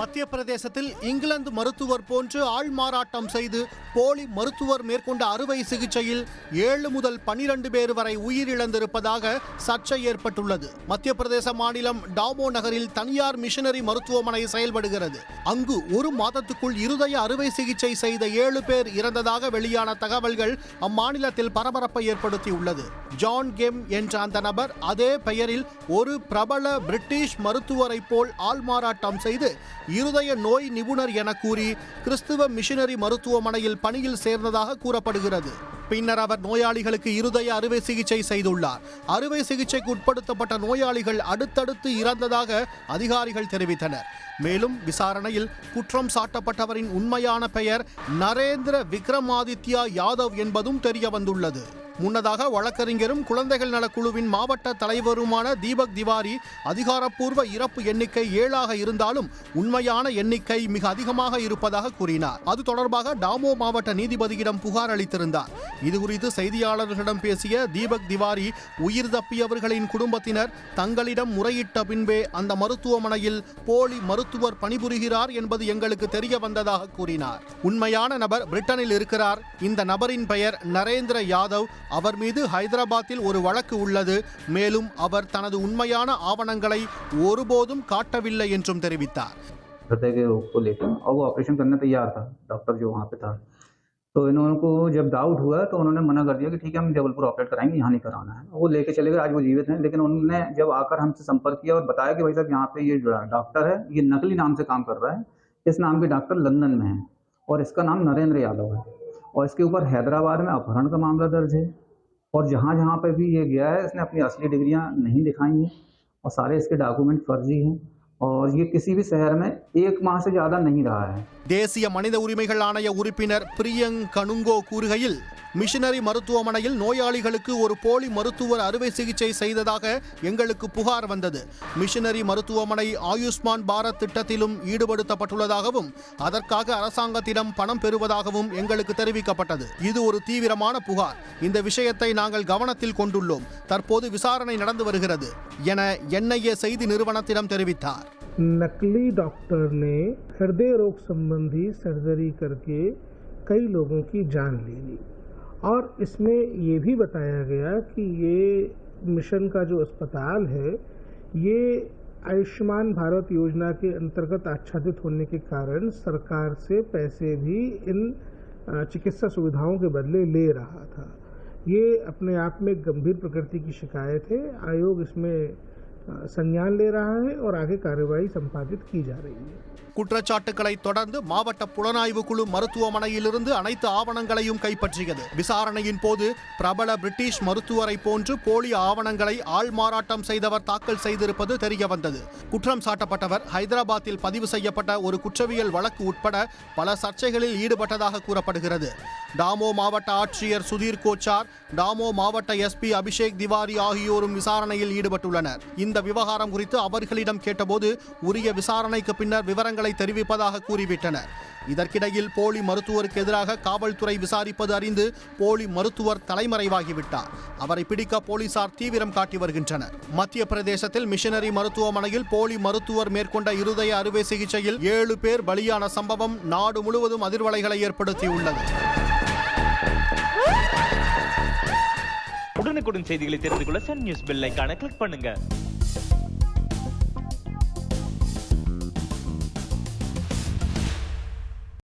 மத்திய பிரதேசத்தில் இங்கிலாந்து மருத்துவர் போன்று ஆள் மாறாட்டம் செய்து போலி மருத்துவர் மேற்கொண்ட அறுவை சிகிச்சையில் ஏழு முதல் பனிரெண்டு பேர் வரை உயிரிழந்திருப்பதாக சர்ச்சை ஏற்பட்டுள்ளது. மத்திய பிரதேச மாநிலம் டாமோ நகரில் தனியார் மிஷனரி மருத்துவமனை செயல்படுகிறது. அங்கு ஒரு மாதத்துக்குள் இருதய அறுவை சிகிச்சை செய்த ஏழு பேர் இறந்ததாக வெளியான தகவல்கள் அம்மாநிலத்தில் பரபரப்பை ஏற்படுத்தியுள்ளது. ஜான் கெம் என்ற அந்த நபர் அதே பெயரில் ஒரு பிரபல பிரிட்டிஷ் மருத்துவரைப் போல் ஆள்மாறாட்டம் செய்து இருதய நோய் நிபுணர் என கூறி கிறிஸ்துவ மிஷினரி மருத்துவமனையில் பணியில் சேர்ந்ததாக கூறப்படுகிறது. பின்னர் அவர் நோயாளிகளுக்கு இருதய அறுவை சிகிச்சை செய்துள்ளார். அறுவை சிகிச்சைக்கு உட்படுத்தப்பட்ட நோயாளிகள் அடுத்தடுத்து இறந்ததாக அதிகாரிகள் தெரிவித்தனர். மேலும் விசாரணையில் குற்றம் சாட்டப்பட்டவரின் உண்மையான பெயர் நரேந்திர விக்ரமாதித்யா யாதவ் என்பதும் தெரியவந்துள்ளது முன்னதாக வழக்கறிஞரும் குழந்தைகள் நலக்குழுவின் மாவட்ட தலைவருமான தீபக் திவாரி அதிகாரப்பூர்வ இறப்பு எண்ணிக்கை ஏழாக இருந்தாலும் உண்மையான எண்ணிக்கை மிக அதிகமாக இருப்பதாக கூறினார். அது தொடர்பாக டாமோ மாவட்ட நீதிபதியிடம் புகார் அளித்திருந்தார். இதுகுறித்து செய்தியாளர்களிடம் பேசிய தீபக் திவாரி உயிர் தப்பியவர்களின் குடும்பத்தினர் தங்களிடம் முறையிட்ட பின்பே அந்த மருத்துவமனையில் போலி மருத்துவர் பணிபுரிகிறார் என்பது எங்களுக்கு தெரிய வந்ததாக கூறினார் உண்மையான நபர் பிரிட்டனில் இருக்கிறார் இந்த நபரின் பெயர் நரேந்திர யாதவ் அவர் மீது ஹைதராபாத்தில் ஒரு வழக்கு உள்ளது மேலும் அவர் தனது உண்மையான ஆவணங்களை ஒருபோதும் காட்டவில்லை என்றும் தெரிவித்தார் हृदय के रोग को लेकर और वो ऑपरेशन करने तैयार था डॉक्टर जो वहाँ पे था तो इन्होंने को जब डाउट हुआ तो उन्होंने मना कर दिया कि ठीक है, हम जबलपुर ऑपरेट कराएँगे, यहाँ नहीं कराना है। वो लेके चले गए, आज वो जीवित हैं, लेकिन उन्होंने जब आकर हमसे संपर्क किया और बताया कि भाई साहब, यहाँ पे ये डॉक्टर है, ये नकली नाम से काम कर रहा है, इस नाम के डॉक्टर लंदन में है, और इसका नाम नरेंद्र यादव है, और इसके ऊपर हैदराबाद में अपहरण का मामला दर्ज है, और जहाँ जहाँ पर भी ये गया है, इसने अपनी असली डिग्रियाँ नहीं दिखाई हैं, और सारे इसके डॉक्यूमेंट फर्जी हैं। और ये किसी भी शहर में एक माह से ज़्यादा नहीं रहा है தேசிய மனித உரிமைகள் ஆணைய உறுப்பினர் பிரியங் கனுங்கோ கூறுகையில் மிஷனரி மருத்துவமனையில் நோயாளிகளுக்கு ஒரு போலி மருத்துவர் அறுவை சிகிச்சை செய்ததாக எங்களுக்கு புகார் வந்தது மிஷனரி மருத்துவமனை ஆயுஷ்மான் பாரத் திட்டத்திலும் ஈடுபடுத்தப்பட்டுள்ளதாகவும் அதற்காக அரசாங்கத்திடம் பணம் பெறுவதாகவும் எங்களுக்கு தெரிவிக்கப்பட்டது இது ஒரு தீவிரமான புகார் இந்த விஷயத்தை நாங்கள் கவனத்தில் கொண்டுள்ளோம் தற்போது விசாரணை நடந்து வருகிறது என என்ஐஏ செய்தி நிறுவனத்திடம் தெரிவித்தார் नकली डॉक्टर ने हृदय रोग संबंधी सर्जरी करके कई लोगों की जान ले ली। और इसमें ये भी बताया गया कि ये मिशन का जो अस्पताल है, ये आयुष्मान भारत योजना के अंतर्गत आच्छादित होने के कारण सरकार से पैसे भी इन चिकित्सा सुविधाओं के बदले ले रहा था। ये अपने आप में गंभीर प्रकृति की शिकायत है। आयोग इसमें संज्ञान ले रहा है और आगे कार्रवाई संपादित की जा रही है குற்றச்சாட்டுகளை தொடர்ந்து மாவட்ட புலனாய்வு குழு மருத்துவமனையிலிருந்து அனைத்து ஆவணங்களையும் கைப்பற்றியது விசாரணையின் போது பிரபல பிரிட்டிஷ் மருத்துவரை போன்று போலி ஆவணங்களை ஆள்மாறாட்டம் செய்தவர் தாக்கல் செய்திருப்பது தெரிய வந்தது குற்றம் சாட்டப்பட்டவர் ஹைதராபாத்தில் பதிவு செய்யப்பட்ட ஒரு குற்றவியல் வழக்கு உட்பட பல சர்ச்சைகளில் ஈடுபட்டதாக கூறப்படுகிறது டாமோ மாவட்ட ஆட்சியர் சுதீர் கோச்சார் டாமோ மாவட்ட எஸ்பி அபிஷேக் திவாரி ஆகியோரும் விசாரணையில் ஈடுபட்டுள்ளனர் இந்த விவகாரம் குறித்து அவர்களிடம் கேட்டபோது உரிய விசாரணைக்கு பின்னர் விவரங்களை தெரிவிப்பதாக கூறிவிட்டனர். இதற்கிடையில் போலி மருத்துவருக்கு எதிராக காவல்துறை விசாரிப்பது அறிந்து போலி மருத்துவர் தலைமறைவாகிவிட்டார். அவரை பிடிக்க போலீசார் தீவிரம் காட்டி வருகின்றனர். மத்திய பிரதேசத்தில் மிஷனரி மருத்துவமனையில் போலி மருத்துவர் மேற்கொண்ட இருதய அறுவை சிகிச்சையில் ஏழு பேர் பலியான சம்பவம் நாடு முழுவதும் அதிர்வலைகளை ஏற்படுத்தியுள்ளது. உடனுக்குடன் செய்திகளை தெரிந்து கொள்ள சன் நியூஸ் பெல் கிளிக் பண்ணுங்க. you